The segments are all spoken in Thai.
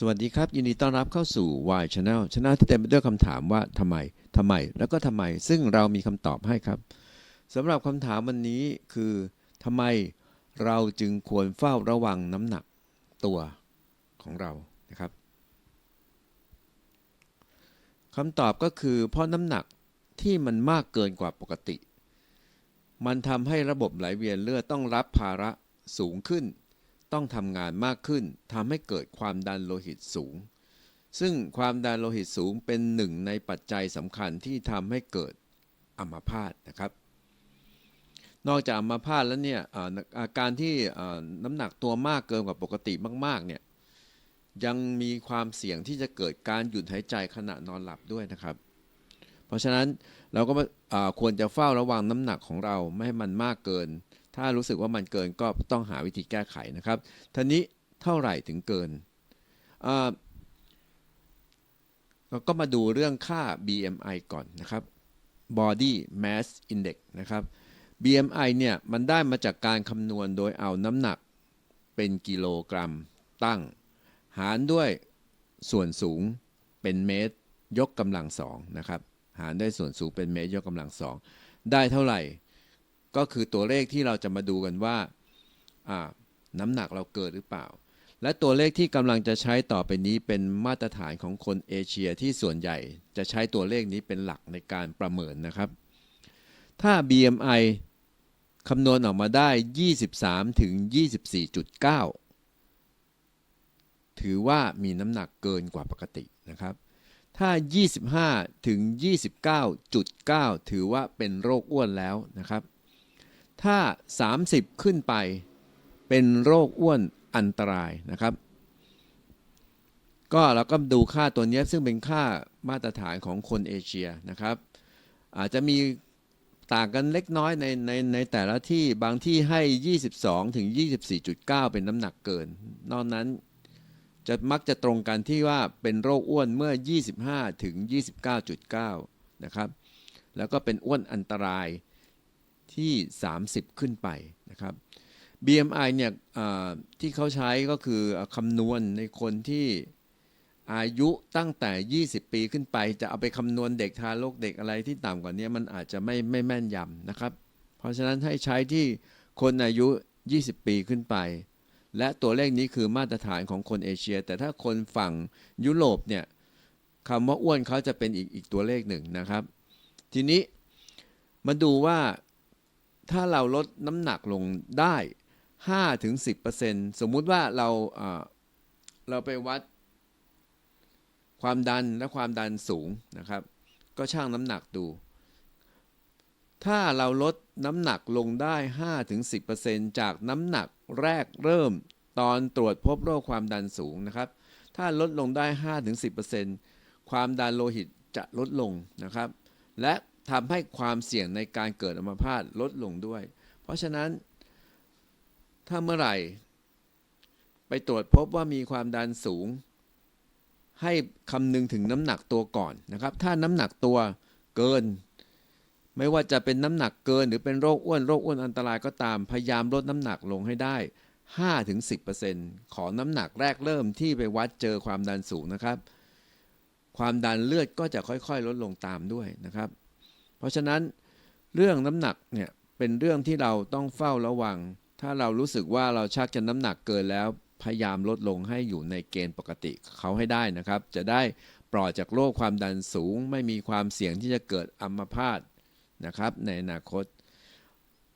สวัสดีครับ ยินดีต้อนรับเข้าสู่ Why Channel Channel ที่เต็มไปด้วยคำถามว่าทำไมทำไม แล้วก็ทำไม ซึ่งเรามีคำตอบให้ครับสำหรับคำถามวันนี้คือทำไมเราจึงควรเฝ้าระวังน้ำหนักตัวของเรานะครับคำตอบก็คือ เพราะน้ำหนักที่มันมากเกินกว่าปกติ มันทำให้ระบบไหลเวียนเลือดต้องรับภาระสูงขึ้น ต้องทำงานมากขึ้นทำให้เกิดความดันโลหิตสูง ซึ่งความดันโลหิตสูงเป็นหนึ่งในปัจจัยสำคัญที่ทำให้เกิดอัมพาตนะครับ นอกจากอัมพาตแล้วเนี่ยอาการที่น้ำหนักตัวมากเกินกว่าปกติมากๆเนี่ยยังมีความเสี่ยงที่จะเกิดการหยุดหายใจขณะนอนหลับด้วยนะครับ เพราะฉะนั้นเราก็ควรจะเฝ้าระวังน้ำหนักของเราไม่ให้มันมากเกิน ถ้ารู้สึกว่ามันเกินก็ต้องหาวิธีแก้ไขนะครับทีนี้เท่าไหร่ถึงเกินอ่าเราก็มาดูเรื่องค่า BMI ก่อนนะครับ Body Mass Index นะครับ BMI เนี่ยมันได้มาจากการคำนวณโดยเอาน้ำหนักเป็นกิโลกรัมตั้ง หารด้วยส่วนสูงเป็นเมตร ยกกำลังสองนะครับ หารด้วยส่วนสูงเป็นเมตรยกกำลังสองได้เท่าไหร่ ก็คือตัวเลขที่เราจะมาดูกันว่าอ่าน้ำหนักเราเกิดหรือเปล่า และตัวเลขที่กำลังจะใช้ต่อไปนี้เป็นมาตรฐานของคนเอเชียที่ส่วนใหญ่จะใช้ตัวเลขนี้เป็นหลักในการประเมินนะครับ ถ้า BMI คำนวณออกมาได้ 23 ถึง 24.9 ถือว่ามีน้ำหนักเกินกว่าปกตินะครับ ถ้า 25 ถึง 29.9 ถือว่าเป็นโรคอ้วนแล้วนะครับ ถ้า 30 ขึ้นไป เป็นโรคอ้วนอันตรายนะครับ ก็เราก็ดูค่าตัวนี้ซึ่งเป็นค่ามาตรฐานของคนเอเชียนะครับ อาจจะมีต่างกันเล็กน้อยในในในแต่ละที่บางที่ให้ 22 ถึง 24.9 เป็นน้ำหนักเกิน นอกนั้นจะมักจะตรงกันที่ว่าเป็นโรคอ้วนเมื่อ 25 ถึง 29.9 นะครับ แล้วก็เป็นอ้วนอันตราย ที่ 30 ขึ้นไปนะครับ BMI เนี่ยที่เขาใช้ก็คือคำนวณในคนที่อายุตั้งแต่ 20 ปีขึ้นไป จะเอาไปคำนวณเด็กทารกเด็กอะไรที่ต่ำกว่านี้มันอาจจะไม่ไม่แม่นยำนะครับ เพราะฉะนั้นให้ใช้ที่คนอายุ 20 ปีขึ้นไป และตัวเลขนี้คือมาตรฐานของคนเอเชีย แต่ถ้าคนฝั่งยุโรปเนี่ยคำว่าอ้วนเขาจะเป็นอีกอีกตัวเลขหนึ่งนะครับ ทีนี้มาดูว่า ถ้าเราลดน้ำหนักลงได้5ถึง10%สมมุติว่าเราอ่าเราไปวัด ความดันและความดันสูงนะครับ ก็ชั่งน้ำหนักดู ถ้าเราลดน้ำหนักลงได้5-10%จากน้ำหนักแรกเริ่มตอนตรวจพบโรคความดันสูงนะครับ ถ้าลดลงได้5-10%ความดันโลหิตจะลดลงนะครับ และ ทำให้ความเสี่ยงในการเกิดอัมพาตลดลงด้วย เพราะฉะนั้นถ้าเมื่อไหร่ ไปตรวจพบว่ามีความดันสูง ให้คำนึงถึงน้ำหนักตัวก่อนนะครับ ถ้าน้ำหนักตัวเกิน ไม่ว่าจะเป็นน้ำหนักเกิน หรือเป็นโรคอ้วนโรคอ้วนอันตรายก็ตามพยายามลดน้ำหนักลงให้ได้ 5-10%ของน้ำหนักแรกเริ่มที่ไปวัดเจอความดันสูงนะครับ ความดันเลือดก็จะค่อยๆ ลดลงตามด้วยนะครับ เพราะฉะนั้นเรื่องน้ำหนักเนี่ยเป็นเรื่องที่เราต้องเฝ้าระวัง ถ้าเรารู้สึกว่าเราชักจะน้ำหนักเกินแล้วพยายามลดลงให้อยู่ในเกณฑ์ปกติเขาให้ได้นะครับ จะได้ปลอดจากโรคความดันสูง ไม่มีความเสี่ยงที่จะเกิดอัมพาตนะครับ ในอนาคต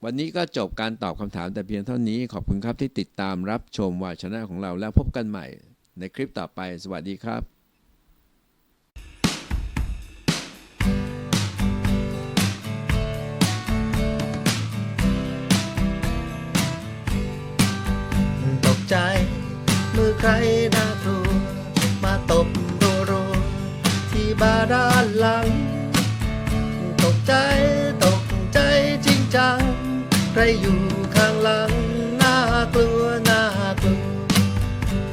วันนี้ก็จบการตอบคำถามแต่เพียงเท่านี้ ขอบคุณครับที่ติดตามรับชมวาชนะของเราแล้วพบกันใหม่ ในคลิปต่อไป สวัสดีครับ ใครน่ากลัวมาตบรัวรที่บาด้านหลัง ตกใจตกใจจริงจัง ใครอยู่ข้างหลัง น่ากลัวน่ากลัว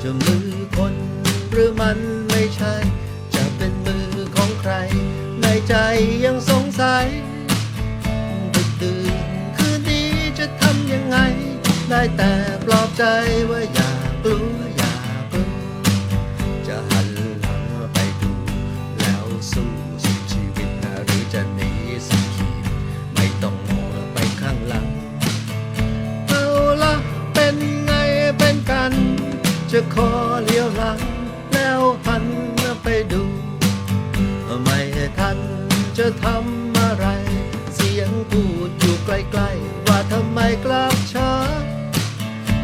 จะมือคนหรือมันไม่ใช่ จะเป็นมือของใคร ในใจยังสงสัยดึกดื่นคืนนี้จะทำยังไง ได้แต่ปลอบใจว่าอย่ากลัว อเลี้ยวหลัง แล้วหันไปดู ไม่ทันจะทำอะไร เสียงพูดอยู่ใกล้ๆ ว่าทำไมกลับช้า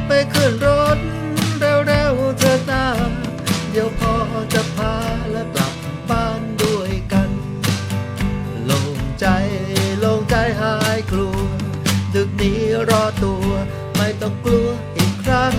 ไปขึ้นรถเร็วๆเถิดนาเดี๋ยวพอจะพาและกลับบ้านด้วยกันโล่งใจโล่งใจหายกลัว ดึกนี้รอตัว ไม่ต้องกลัวอีกครั้ง